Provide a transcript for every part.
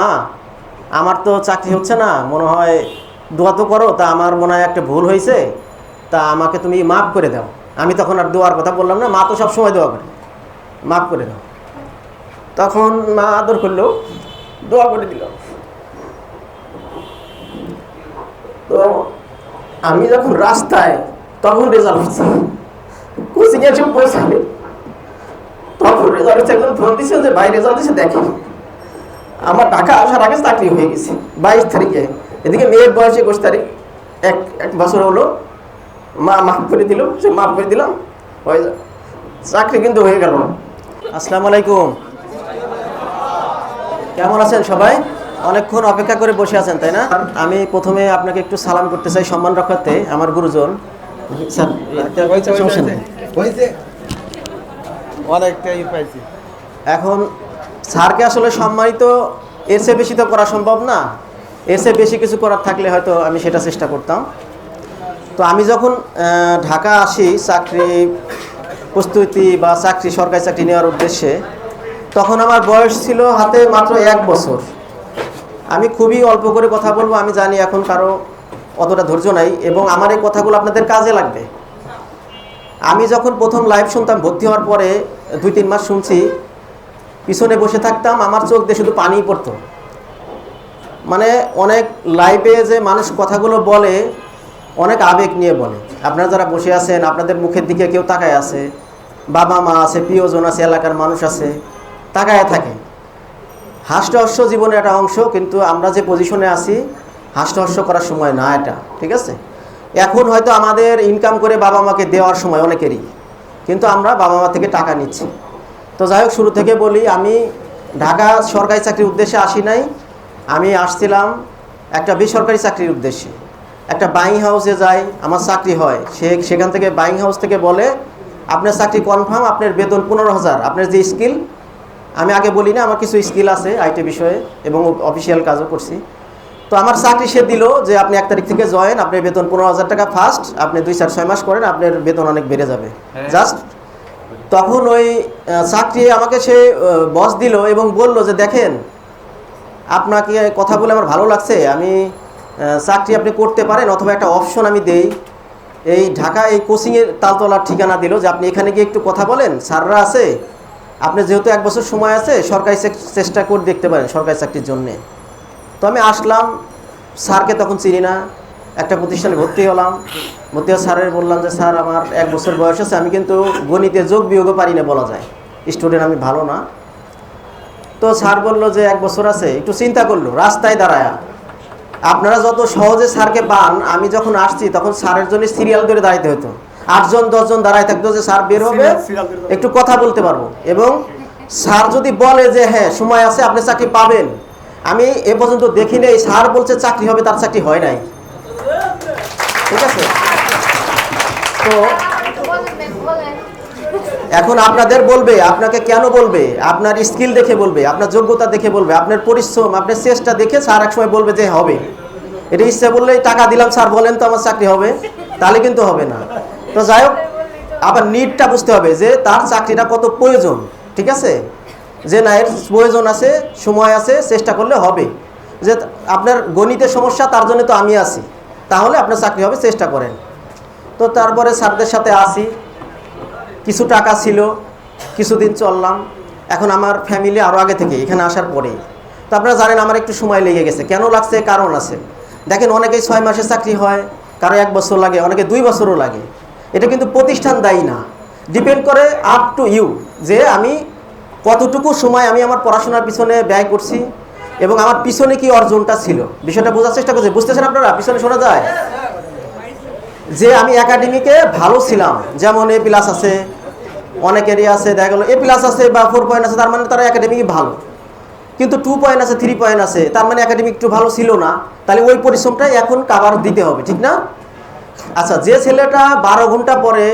মা, আমার তো চাকরি হচ্ছে না, মনে হয় দোয়া তো করো, তা আমার মনে হয় একটা ভুল হয়েছে, তা আমাকে তুমি মাফ করে দাও। আমি তখন আর দোয়ার কথা বললাম না, মা তো সব সময় দোয়া করে। মাফ করে দাও। তখন মা আদর করল, দোয়া করে দিল। তো আমি যখন রাস্তায়, তখন রেজাল্ট হচ্ছে। কোচিংয়ে এসে পৌঁছাবে তখন রেজাল্ট হচ্ছে, একজন ফোন দিছে যে, ভাই রেজাল্ট দিচ্ছে দেখে। আমার ঢাকা আসার আগে চাকরি হয়ে গেছে বাইশ তারিখে। এদিকে মেয়ের বয়স একুশ তারিখ। এক এক বছর হলো মা মাফ করে দিল সে মাফ করে দিলাম হয়ে চাকরি কিন্তু হয়ে গেল আসসালামু আলাইকুম। কেমন আছেন সবাই? অনেকক্ষণ অপেক্ষা করে বসে আছেন তাই না? আমি প্রথমে আপনাকে একটু সালাম করতে চাই সম্মান রক্ষার্থে আমার গুরুজন। পাইছি। এখন স্যারকে আসলে সম্মানিত, এর চেয়ে বেশি তো করা সম্ভব না। এর চেয়ে বেশি কিছু করার থাকলে হয়তো আমি সেটা চেষ্টা করতাম। তো আমি যখন ঢাকা আসি চাকরি প্রস্তুতি বা চাকরি, সরকারি চাকরি নেওয়ার উদ্দেশ্যে, তখন আমার বয়স ছিল হাতে মাত্র এক বছর। আমি খুবই অল্প করে কথা বলব, আমি জানি এখন কারও অতটা ধৈর্য নাই এবং আমার এই কথাগুলো আপনাদের কাজে লাগবে। আমি যখন প্রথম লাইভ শুনতাম, ভর্তি হওয়ার পরে দুই তিন মাস শুনছি পিছনে বসে থাকতাম, আমার চোখ দিয়ে শুধু পানি পড়তো। মানে অনেক লাইভে যে মানুষ কথাগুলো বলে, অনেক আবেগ নিয়ে বলে। আপনারা যারা বসে আছেন, আপনাদের মুখের দিকে কেউ তাকায় আছে, বাবা মা আছে, প্রিয়জন আছে, এলাকার মানুষ আছে, তাকায় থাকে। হাস্যহস্য জীবনের একটা অংশ, কিন্তু আমরা যে পজিশনে আছি, হাস্যহস্য করার সময় না এটা, ঠিক আছে? এখন হয়তো আমাদের ইনকাম করে বাবা মাকে দেওয়ার সময় অনেকেরই, কিন্তু আমরা বাবা মা থেকে টাকা নিচ্ছি। তো যাই হোক শুরু থেকে বলি আমি ঢাকা সরকারি চাকরির উদ্দেশ্যে আসি নাই। আমি আসছিলাম একটা বেসরকারি চাকরির উদ্দেশ্যে। একটা বাইং হাউসে যাই আমার চাকরি হয়। সে সেখান থেকে বাইং হাউস থেকে বলে আপনার চাকরি কনফার্ম আপনার বেতন পনেরো হাজার। আপনার যে স্কিল আমি আগে বলি না আমার কিছু স্কিল আছে আইটি বিষয়ে এবং অফিসিয়াল কাজও করছি। তো আমার চাকরি সে দিল যে আপনি এক তারিখ থেকে জয়েন আপনার বেতন পনেরো হাজার টাকা ফার্স্ট আপনি দুই চার ছয় মাস করেন আপনার বেতন অনেক বেড়ে যাবে। জাস্ট তখন ওই চাকরি আমাকে সে বস দিল এবং বলল যে, দেখেন, আপনাকে কথা বলে আমার ভালো লাগছে। আমি চাকরি আপনি করতে পারেন অথবা একটা অপশন আমি দেই। এই ঢাকা এই কোচিংয়ের তালতলার ঠিকানা দিল যে, আপনি এখানে গিয়ে একটু কথা বলেন। স্যাররা আছে। আপনি যেহেতু এক বছর সময় আছে, সরকারি চেষ্টা করে দেখতে পারেন সরকারি চাকরির জন্যে। তো আমি আসলাম, স্যারকে তখন চিনি না। একটা প্রতিষ্ঠানে ভর্তি হলাম। ভর্তি হয়ে স্যারের বললাম যে স্যার আমার এক বছর বয়স আছে আমি কিন্তু গণিতে যোগ বিয়োগও পারি না বলা যায়। স্টুডেন্ট আমি ভালো না। তো স্যার বলল যে এক বছর আছে। একটু চিন্তা করল রাস্তায় দাঁড়ায়। আপনারা যত সহজে স্যারকে পান আমি যখন আসছি তখন স্যারের জন্য সিরিয়াল ধরে দাঁড়াইতে হতো। আটজন দশজন দাঁড়ায় থাকতো যে স্যার বের হবে একটু কথা বলতে পারব। এবং স্যার যদি বলে যে হ্যাঁ সময় আছে আপনি চাকরি পাবেন। আমি এ পর্যন্ত দেখি নাই স্যার বলছে চাকরি হবে তার চাকরি হয় নাই। ঠিক আছে? তো এখন আপনাদের বলবে, আপনাকে কেন বলবে? আপনার স্কিল দেখে বলবে, আপনার যোগ্যতা দেখে বলবে, আপনার পরিশ্রম, আপনার চেষ্টা দেখে স্যার এক সময় বলবে যে হবে। এটা ইচ্ছে বললেই টাকা দিলাম, স্যার বলেন তো আমার চাকরি হবে। তাহলে কিন্তু হবে না। তো যাই হোক, আবার নিডটা বুঝতে হবে যে তার চাকরিটা কত প্রয়োজন, ঠিক আছে? যে না, এর প্রয়োজন আছে, সময় আছে, চেষ্টা করলে হবে। যে আপনার গণিতের সমস্যা, তার জন্য তো আমি আছি। তাহলে আপনার চাকরি হবে, চেষ্টা করেন। তো তারপরে স্যারদের সাথে আসি। কিছু টাকা ছিল, কিছুদিন চললাম। এখন আমার ফ্যামিলি আরও আগে থেকে, এখানে আসার পরেই। তো আপনারা জানেন, আমার একটু সময় লেগে গেছে। কেন লাগছে, কারণ আছে। দেখেন, অনেকেই ছয় মাসের চাকরি হয়, কারও এক বছর লাগে, অনেকে দুই বছরও লাগে। এটা কিন্তু প্রতিষ্ঠান দায়ী না। ডিপেন্ড করে আপ টু ইউ যে আমি কতটুকু সময় আমি আমার পড়াশোনার পিছনে ব্যয় করছি। এবং আমার পিছনে কি অর্জনটা ছিল? বিষয়টা বোঝার চেষ্টা করছি। বুঝতেছেন আপনারা? পিছনে শোনা যায়? যে আমি একাডেমিকে ভালো ছিলাম। যেমন এ প্লাস আছে অনেকেরই আছে, দেখা গেলো এ প্লাস আছে বা ফোর পয়েন্ট আছে, তার মানে তারা একাডেমিক ভালো। কিন্তু টু পয়েন্ট আছে থ্রি পয়েন্ট আছে, তার মানে একাডেমিক একটু ভালো ছিল না। তাহলে ওই পরিশ্রমটা এখন কাবার দিতে হবে, ঠিক না? আচ্ছা যে ছেলেটা বারো ঘণ্টা পরে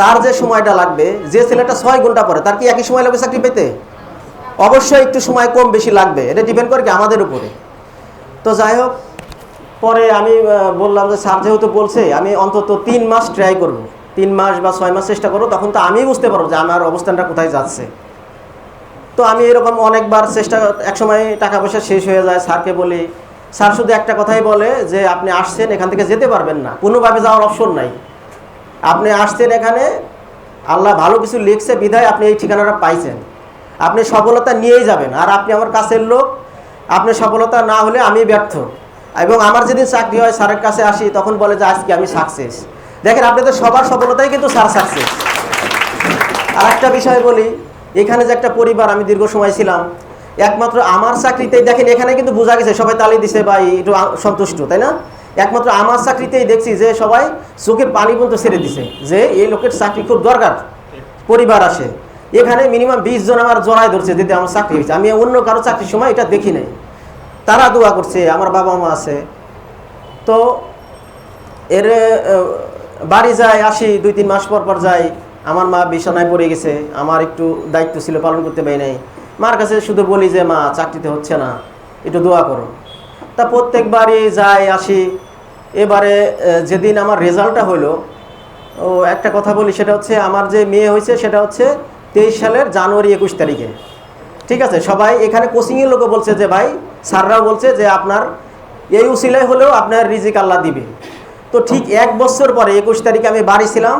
তার যে সময়টা লাগবে, যে ছেলেটা ছয় ঘণ্টা পরে, তার কি একই সময় লাগবে চাকরি পেতে? অবশ্যই একটু সময় কম বেশি লাগবে। এটা ডিপেন্ড করে কি আমাদের উপরে। তো যাই হোক, পরে আমি বললাম যে স্যার যেহেতু বলছে, আমি অন্তত তিন মাস ট্রাই করব। তিন মাস বা ছয় মাস চেষ্টা করব, তখন তো আমি বুঝতে পারব যে আমার অবস্থানটা কোথায় যাচ্ছে। তো আমি এরকম অনেকবার চেষ্টা, একসময় টাকা পয়সা শেষ হয়ে যায়, স্যারকে বলি, স্যার শুধু একটা কথাই বলে যে আপনি আসছেন, এখান থেকে যেতে পারবেন না। কোনোভাবে যাওয়ার অপশন নাই। আপনি আসছেন এখানে, আল্লাহ ভালো কিছু লিখছে, বিধায় আপনি এই ঠিকানাটা পাইছেন। আপনি সফলতা নিয়েই যাবেন। আর আপনি আমার কাছের লোক, আপনি সফলতা না হলে আমি ব্যর্থ। এবং আমার যেদিন চাকরি হয়, স্যারের কাছে আসি, তখন বলে যে, আজকে আমি সাকসেস দেখেন, আপনাদের সবার সফলতাই কিন্তু স্যার সাকসেস আর একটা বিষয় বলি, এখানে যে একটা পরিবার, আমি দীর্ঘ সময় ছিলাম, একমাত্র আমার চাকরিতেই দেখেন, এখানে কিন্তু বোঝা গেছে, সবাই তালি দিছে বা একটু সন্তুষ্ট, তাই না? একমাত্র আমার চাকরিতেই দেখছি যে, সবাই চোখে পানি পর্যন্ত ছেড়ে দিছে, যে এই লোকের চাকরি খুব দরকার। পরিবার আসে। এখানে মিনিমাম বিশ জন আমার জড়াই ধরছে যদি আমার চাকরি হয়েছে। আমি অন্য কারও চাকরির সময় এটা দেখি নাই। তারা দোয়া করছে, আমার বাবা মা আছে। তো এর বাড়ি যায়, আসি, দুই তিন মাস পর পর যাই। আমার মা বিছানায় পড়ে গেছে। আমার একটু দায়িত্ব ছিল পালন করতে পারি নাই। মার কাছে শুধু বলি যে, মা, চাকরিতে হচ্ছে না। একটু দোয়া করো। তা প্রত্যেকবারই যাই, আসি। এবারে যেদিন আমার রেজাল্টটা হলো, ও, একটা কথা বলি, সেটা হচ্ছে, আমার যে মেয়ে হয়েছে, সেটা হচ্ছে তেইশ সালের জানুয়ারি একুশ তারিখে। ঠিক আছে? সবাই এখানে কোচিংয়ের লোকও বলছে যে, ভাই, স্যাররাও বলছে যে, আপনার এই উসিলায় হলেও আপনার রিজিক আল্লাহ দিবে। তো ঠিক এক বছর পরে, একুশ তারিখে আমি বাড়ি ছিলাম।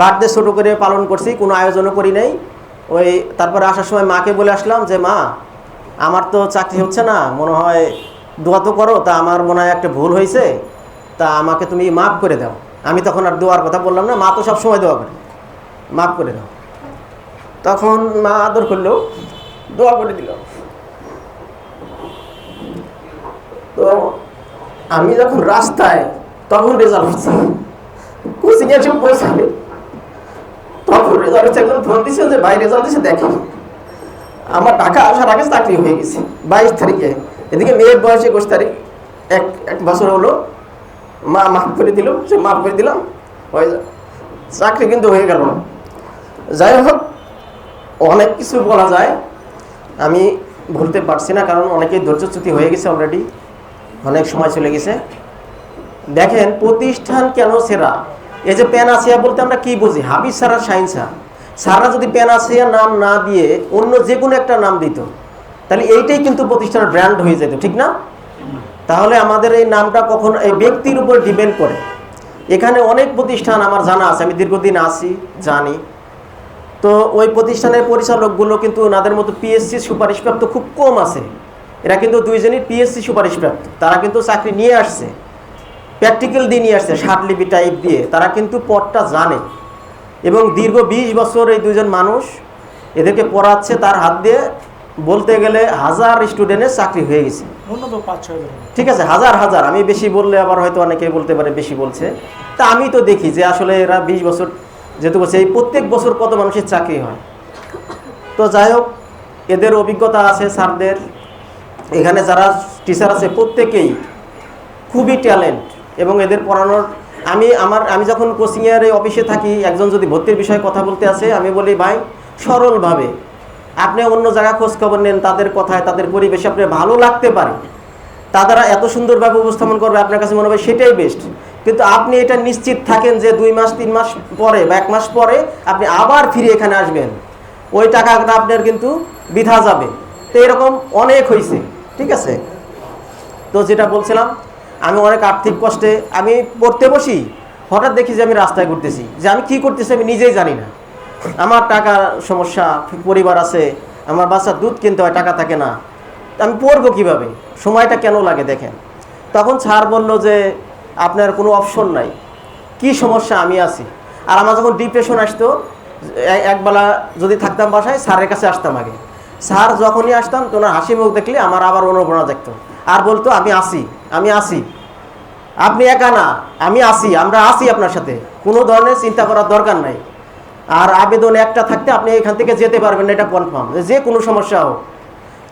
বার্থডে ছোটো করে পালন করছি, কোনো আয়োজনও করি নাই। ওই তারপরে আসার সময় মাকে বলে আসলাম যে, মা, আমার তো চাকরি হচ্ছে না, মনে হয় দোয়া তো করো, তা আমার মনে হয় একটা ভুল হয়েছে, তা আমাকে তুমি মাফ করে দাও। আমি তখন আর দোয়ার কথা বললাম না, মা তো সব সময় দোয়া করে। মাফ করে দাও। তখন মা আদর করল, দোয়া করে দিল। তো আমি যখন রাস্তায়, তখন রেজাল্ট হচ্ছে। কোচিং এসে পৌঁছাবে তখন রেজাল্ট হচ্ছে একজন ফোন দিচ্ছে যে, ভাই, রেজাল্ট দিচ্ছে দেখি। আমার টাকা আসার আগে চাকরি হয়ে গেছে, বাইশ তারিখে। এদিকে মেয়ের বয়স একুশ তারিখ। এক এক বছর হলো। মা মাফ করে দিল, সে মাফ করে দিলাম। হয়ে চাকরি কিন্তু হয়ে গেল। যাই হোক অনেক কিছু বলা যায়। আমি বলতে পারছি না কারণ অনেকেই ধৈর্যচ্যুতি হয়ে গেছে অলরেডি অনেক সময় চলে গেছে। দেখেন, প্রতিষ্ঠান কেন সেরা? এই যে প্যানাসিয়া বলতে আমরা কি বুঝি? হাবিজ সারা সাইন স্যার। স্যাররা যদি প্যানাসিয়া নাম না দিয়ে অন্য যে কোনো একটা নাম দিত, তাহলে এইটাই কিন্তু প্রতিষ্ঠানের ব্র্যান্ড হয়ে যেত, ঠিক না? তাহলে আমাদের এই নামটা কখন এই ব্যক্তির উপর ডিপেন্ড করে। এখানে অনেক প্রতিষ্ঠান আমার জানা আছে, আমি দীর্ঘদিন আছি, জানি। তো ওই প্রতিষ্ঠানের পরিচালকগুলো কিন্তু ওনাদের মতো পিএসসি সুপারিশপ্রাপ্ত খুব কম আছে। এরা কিন্তু দুইজনই পিএসসি সুপারিশপ্রাপ্ত। তারা কিন্তু চাকরি নিয়ে আসছে। প্র্যাকটিক্যাল দিয়ে নিয়ে আসছে লিপি টাইপ দিয়ে। তারা কিন্তু পথটা জানে। এবং দীর্ঘ বিশ বছর এই দুইজন মানুষ এদেরকে পড়াচ্ছে তার হাত দিয়ে বলতে গেলে হাজার স্টুডেন্টের চাকরি হয়ে গেছে। ঠিক আছে হাজার হাজার। আমি বেশি বললে আবার হয়তো অনেকে বলতে পারে বেশি বলছে। তা আমি তো দেখি যে আসলে এরা বিশ বছর যেহেতু বলছে এই প্রত্যেক বছর কত মানুষের চাকরি হয়? তো যাই হোক, এদের অভিজ্ঞতা আছে স্যারদের। এখানে যারা টিচার আছে, প্রত্যেকেই খুবই ট্যালেন্ট এবং এদের পড়ানোর আমি আমার, আমি যখন কোচিংয়ের এই অফিসে থাকি, একজন যদি ভর্তির বিষয়ে কথা বলতে আসে, আমি বলি, ভাই, সরলভাবে আপনি অন্য জায়গায় খোঁজ খবর নেন, তাদের কথায়, তাদের পরিবেশে আপনার ভালো লাগতে পারে। তারা এত সুন্দরভাবে উপস্থাপন করবে, আপনার কাছে মনে হবে সেটাই বেস্ট কিন্তু আপনি এটা নিশ্চিত থাকেন যে দুই মাস, তিন মাস পরে বা এক মাস পরে আপনি আবার ফিরে এখানে আসবেন। ওই টাকাটা আপনার কিন্তু বিধা যাবে। তো এরকম অনেক হয়েছে ঠিক আছে? তো যেটা বলছিলাম, আমি অনেক আর্থিক কষ্টে আমি পড়তে বসি, হঠাৎ দেখি যে আমি রাস্তায় ঘুরতেছি। যে আমি কি করতেছি আমি নিজেই জানি না। আমার টাকার সমস্যা, পরিবার আছে, আমার বাচ্চার দুধ কিনতে হয়, টাকা থাকে না। আমি পড়ব কীভাবে? সময়টা কেন লাগে দেখেন? তখন স্যার বলল যে আপনার কোনো অপশন নাই। কি সমস্যা? আমি আছি। আর আমার যখন ডিপ্রেশন আসতো একবেলা যদি থাকতাম বাসায়, স্যারের কাছে আসতাম আগে। স্যার যখনই আসতাম তো ওনার হাসি মুখ দেখলে আমার আবার অনুপ্রেরণা দেখতো আর বলতো, আমি আসি আমি আসি আপনি একা না, আমি আসি আমরা আসি আপনার সাথে। কোনো ধরনের চিন্তা করার দরকার নাই। আর আবেদন একটা থাকতে আপনি এখান থেকে যেতে পারবেন না, এটা কনফার্ম যে কোনো সমস্যা হোক।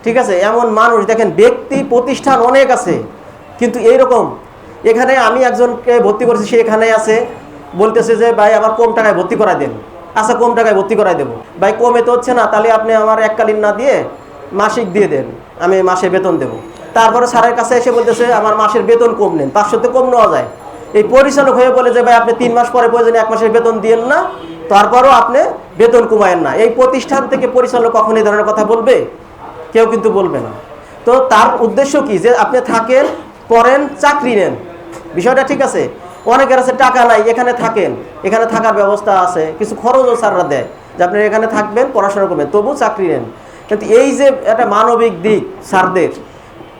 ঠিক আছে? এমন মানুষ, দেখেন, ব্যক্তি, প্রতিষ্ঠান অনেক আছে। কিন্তু এইরকম এখানে আমি একজনকে ভর্তি করছি, সে এখানে আছে। বলতেছে যে, ভাই, আমার কম টাকায় ভর্তি করাই দেন। আচ্ছা কম টাকায় ভর্তি করাই দেবো। ভাই, কমে তো হচ্ছে না, তাহলে আপনি আমার এককালীন না দিয়ে মাসিক দিয়ে দেন, আমি মাসে বেতন দেবো। তারপরে স্যারের কাছে এসে বলতেছে, আমার মাসের বেতন কম নেন, পাঁচশোতে কম নেওয়া যায়। এই পরিচালক হয়ে বলে যে, ভাই, আপনি তিন মাস পরে প্রয়োজনে এক মাসের বেতন দিয়েন না, তারপরও আপনি বেতন কমায়েন না। এই প্রতিষ্ঠান থেকে পরিচালক কখন এই ধরনের কথা বলবে? কেউ কিন্তু বলবে না। তো তার উদ্দেশ্য কি? যে, আপনি থাকেন, পড়েন, চাকরি নেন। বিষয়টা ঠিক আছে। অনেকের আছে টাকা নাই, এখানে থাকেন। এখানে থাকার ব্যবস্থা আছে, কিছু খরচও স্যাররা দেয় যে আপনি এখানে থাকবেন, পড়াশোনা করবেন তবু চাকরি নেন। কিন্তু এই যে একটা মানবিক দিক স্যারদের,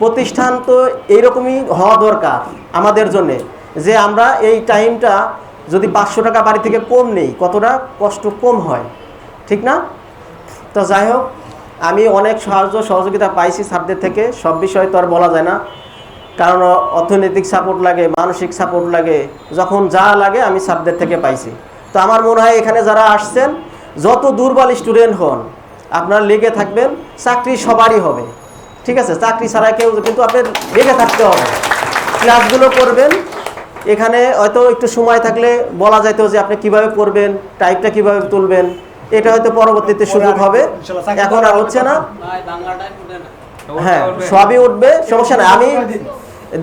প্রতিষ্ঠান তো এইরকমই হওয়া দরকার আমাদের জন্যে যে আমরা এই টাইমটা যদি পাঁচশো টাকা বাড়ি থেকে কম নেই, কতটা কষ্ট কম হয়, ঠিক না? তো যাই হোক, আমি অনেক সাহায্য সহযোগিতা পাইছি স্যারদের থেকে, সব বিষয় তো আর বলা যায় না। কারণ অর্থনৈতিক সাপোর্ট লাগে মানসিক সাপোর্ট লাগে যখন যা লাগে আমি স্যারদের থেকে পাইছি। তো আমার মনে হয় এখানে যারা আসছেন যত দুর্বল স্টুডেন্ট হন আপনার লেগে থাকবেন চাকরি সবারই হবে। ঠিক আছে? চাকরি ছাড়া কেউ কিন্তু আপনার লেগে থাকতে হবে। ক্লাসগুলো করবেন এখানে হয়তো একটু সময় থাকলে বলা যাইতো যে আপনি কীভাবে করবেন টাইপটা কীভাবে তুলবেন এটা হয়তো পরবর্তীতে সুযোগ হবে। এখন আর হচ্ছে না। হ্যাঁ সবই উঠবে সমস্যা নাই। আমি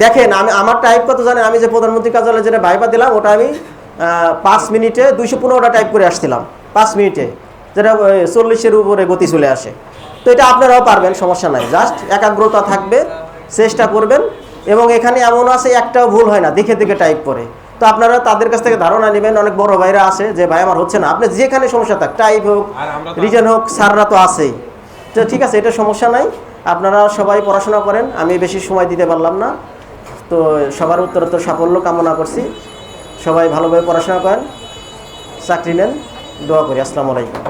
দেখেন আমি আমার টাইপ কত জানেন? আমি যে প্রধানমন্ত্রী কার্যালয়ে যেটা ভাইবা দিলাম ওটা আমি পাঁচ মিনিটে দুইশো পনেরোটা টাইপ করে আসছিলাম পাঁচ মিনিটে। যেটা চল্লিশের উপরে গতি চলে আসে। তো এটা আপনারাও পারবেন সমস্যা নাই। জাস্ট একাগ্রতা থাকবে চেষ্টা করবেন এবং এখানে এমন আছে একটাও ভুল হয় না দেখে দেখে টাইপ করে। তো আপনারা তাদের কাছ থেকে ধারণা নেবেন অনেক বড় ভাইরা আছে যে ভাই আমার হচ্ছে না। আপনি যেখানে সমস্যা থাক টাইপ হোক রিজন হোক স্যাররা তো আছেই। তো ঠিক আছে এটা সমস্যা নাই। আপনারা সবাই পড়াশোনা করেন আমি বেশি সময় দিতে পারলাম না। তো সবার উত্তরোত্তর সাফল্য কামনা করছি। সবাই ভালোভাবে পড়াশোনা করেন, চাকরি নেন, দোয়া করি। আসসালামু আলাইকুম।